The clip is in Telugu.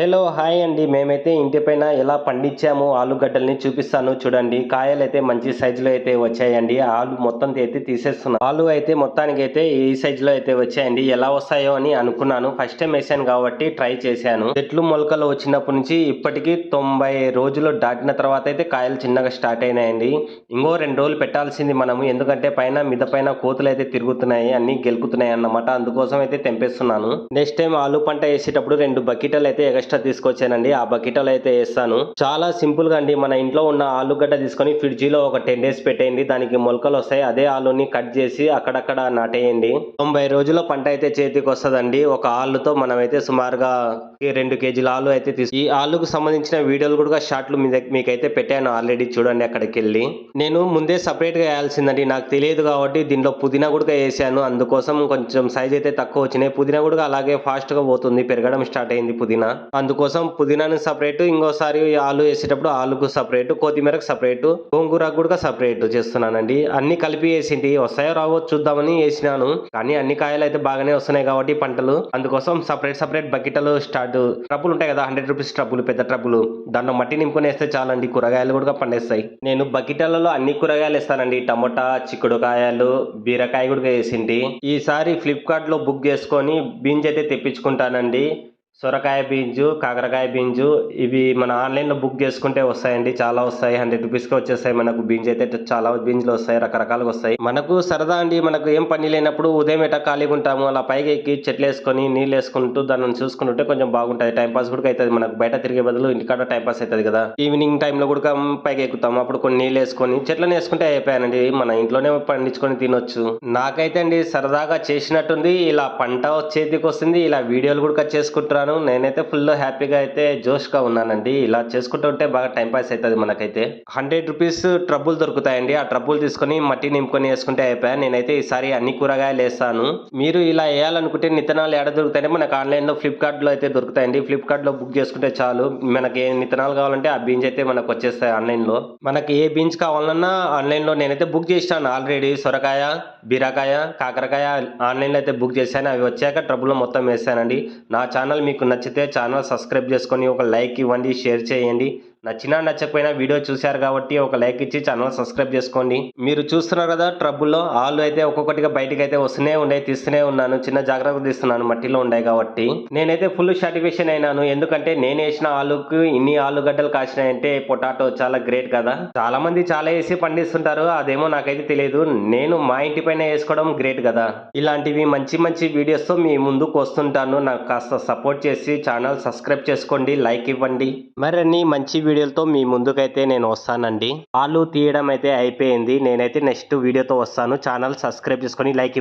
హలో హాయ్ అండి. మేమైతే ఇంటి పైన ఎలా పండించాము ఆలుగడ్డల్ని చూపిస్తాను. చూడండి కాయలు అయితే మంచి సైజులో అయితే వచ్చాయండి. ఆలు మొత్తం అయితే తీసేస్తున్నాను ఆలు అయితే మొత్తానికి అయితే ఈ సైజులో అయితే వచ్చాయండి. ఎలా వస్తాయో అని అనుకున్నాను. ఫస్ట్ టైం వేసాను కాబట్టి ట్రై చేశాను. చెట్లు మొలకలు వచ్చినప్పటి నుంచి ఇప్పటికి తొంభై రోజులు దాటిన తర్వాత అయితే కాయలు చిన్నగా స్టార్ట్ అయినాయండి. ఇంకో రెండు రోజులు పెట్టాల్సింది మనము. ఎందుకంటే పైన మీద పైన కోతులు అయితే తిరుగుతున్నాయి. అన్ని గెలుకుతున్నాయి అన్నమాట. అందుకోసం అయితే తెంపేస్తున్నాను. నెక్స్ట్ టైం ఆలు పంట వేసేటప్పుడు రెండు బకెట్లు అయితే ఎక్స్ట్రా తీసుకొచ్చానండి. ఆ బకెట్లో అయితే వేస్తాను. చాలా సింపుల్గా అండి. మన ఇంట్లో ఉన్న ఆలుగడ్డ తీసుకొని ఫ్రిడ్జ్లో ఒక టెన్ డేస్ పెట్టేయండి. దానికి మొలకలు వస్తాయి. అదే ఆలుని కట్ చేసి అక్కడక్కడ నాటేయండి. తొంభై రోజుల పంట అయితే చేతికి వస్తుందండి. ఒక ఆలుతో మనం అయితే సుమారుగా ఈ రెండు కేజీల ఆలు అయితే తీసు ఈ ఆలుకు సంబంధించిన వీడియోలు కూడా షార్ట్లు మీకైతే పెట్టాను ఆల్రెడీ చూడండి అక్కడికి వెళ్ళి నేను ముందే సపరేట్గా వేయాల్సిందండి. నాకు తెలియదు కాబట్టి దీనిలో పుదీనా కూడా వేసాను. అందుకోసం కొంచెం సైజ్ అయితే తక్కువ వచ్చినాయి. పుదీనా కూడా అలాగే ఫాస్ట్గా పోతుంది. పెరగడం స్టార్ట్ అయింది పుదీనా. అందుకోసం పుదీనాను సపరేట్ ఇంకోసారి ఆలు వేసేటప్పుడు ఆలుకు సపరేట్ కొత్తిమీరకు సపరేట్ గోంగూరకు కూడా సపరేట్ చేస్తున్నానండి. అన్ని కలిపి వేసింటి వస్తాయో రావో చూద్దామని వేసినాను. కానీ అన్ని కాయలు అయితే బాగానే వస్తున్నాయి కాబట్టి పంటలు. అందుకోసం సపరేట్ సపరేట్ బకెట్లు స్టార్ట్. ట్రబ్బులు ఉంటాయి కదా హండ్రెడ్ రూపీస్ ట్రబ్బులు పెద్ద ట్రబ్బులు దాంట్లో మట్టి నింపుకొని వేస్తే చాలండి కూరగాయలు కూడా పండేస్తాయి. నేను బకెట్లలో అన్ని కూరగాయలు వేస్తానండి. టమోటా చిక్కుడుకాయలు బీరకాయ కూడా వేసింటి. ఈసారి ఫ్లిప్కార్ట్లో బుక్ చేసుకొని బీన్స్ అయితే తెప్పించుకుంటానండి. సొరకాయ బీంజు కాకరకాయ బీంజు ఇవి మన ఆన్లైన్లో బుక్ చేసుకుంటే వస్తాయండి. చాలా వస్తాయి. హండ్రెడ్ రూపీస్కి వచ్చేస్తాయి మనకు. బీన్స్ అయితే చాలా బీన్స్లు వస్తాయి. రకరకాలుగా వస్తాయి. మనకు సరదా అండి. మనకు ఏం పని లేనప్పుడు ఉదయం ఎట ఖాళీగా ఉంటాము. అలా పైకి ఎక్కి చెట్లు వేసుకొని నీళ్ళు వేసుకుంటూ దాన్ని చూసుకుంటుంటే కొంచెం బాగుంటుంది. టైం పాస్ కూడా అవుతుంది. మనకు బయట తిరిగే బదులు ఇంటికాడ టైం పాస్ అవుతుంది కదా. ఈవినింగ్ టైంలో కూడా పైకి ఎక్కుతాము. అప్పుడు కొన్ని నీళ్ళు వేసుకొని చెట్లను వేసుకుంటే అయిపోయానండి. మన ఇంట్లోనే పండించుకొని తినొచ్చు. నాకైతే అండి సరదాగా చేసినట్టుంది. ఇలా పంట చేతికి వస్తుంది ఇలా వీడియోలు కూడా చేసుకుంటున్నాను నేనైతే ఫుల్ హ్యాపీగా అయితే జోష్గా ఉన్నానండి. ఇలా చేసుకుంటుంటే బాగా టైంపాస్ అవుతుంది మనకైతే. హండ్రెడ్ రూపీస్ ట్రబుల్ దొరుకుతాయండి. ఆ ట్రబుల్ తీసుకొని మట్టి నింపుకొని వేసుకుంటే అయిపోయా. నేనైతే ఈసారి అన్ని కూరగాయలు వేస్తాను. మీరు ఇలా వేయాలనుకుంటే నిత్తనాలు ఎక్కడ దొరుకుతాయంటే మనకు ఆన్లైన్లో ఫ్లిప్కార్ట్లో అయితే దొరుకుతాయండి. ఫ్లిప్కార్ట్లో బుక్ చేసుకుంటే చాలు. మనకి ఏ నిత్తనాలు కావాలంటే ఆ బీన్స్ అయితే మనకు వచ్చేస్తాయి ఆన్లైన్లో. మనకి ఏ బీన్స్ కావాలన్నా ఆన్లైన్లో నేనైతే బుక్ చేసినాను ఆల్రెడీ సొరకాయ. బీరకాయ కాకరకాయ ఆన్లైన్లో అయితే బుక్ చేశాను. అవి వచ్చాక ట్రబుల్లో మొత్తం వేసానండి నా ఛానల్ మీకు నచ్చితే ఛానల్ సబ్స్క్రైబ్ చేసుకొని ఒక లైక్ ఇవ్వండి షేర్ చేయండి. నచ్చినా నచ్చకపోయినా వీడియో చూశారు కాబట్టి ఒక లైక్ ఇచ్చి ఛానల్ సబ్స్క్రైబ్ చేసుకోండి. మీరు చూస్తున్నారు కదా ట్రబుల్లో ఆలు అయితే ఒక్కొక్కటిగా బయటకు అయితే వస్తూనే ఉండే తీస్తూనే ఉన్నాను. చిన్న జాగ్రత్త తీస్తున్నాను మట్టిలో ఉండే కాబట్టి. నేనైతే ఫుల్ సాటిస్ఫాక్షన్ అయినాను. ఎందుకంటే నేను వేసిన ఆలుకు ఇన్ని ఆలుగడ్డలు కాసినాయంటే పొటాటో చాలా గ్రేట్ కదా. చాలా మంది చాలా వేసి పండిస్తుంటారు. అదేమో నాకైతే తెలియదు. నేను మా ఇంటి పైన వేసుకోవడం గ్రేట్ కదా. ఇలాంటివి మంచి మంచి వీడియోస్తో మీ ముందుకు వస్తుంటాను. నాకు కాస్త సపోర్ట్ చేసి ఛానల్ సబ్స్క్రైబ్ చేసుకోండి లైక్ ఇవ్వండి. మరిన్ని మంచి వీడియో వీడియోలతో మీ ముందుకైతే నేను వస్తానండి. ఆలు తీయడం అయితే అయిపోయింది. నేనైతే నెక్స్ట్ వీడియోతో వస్తాను. ఛానల్ సబ్స్క్రైబ్ చేసుకొని లైక్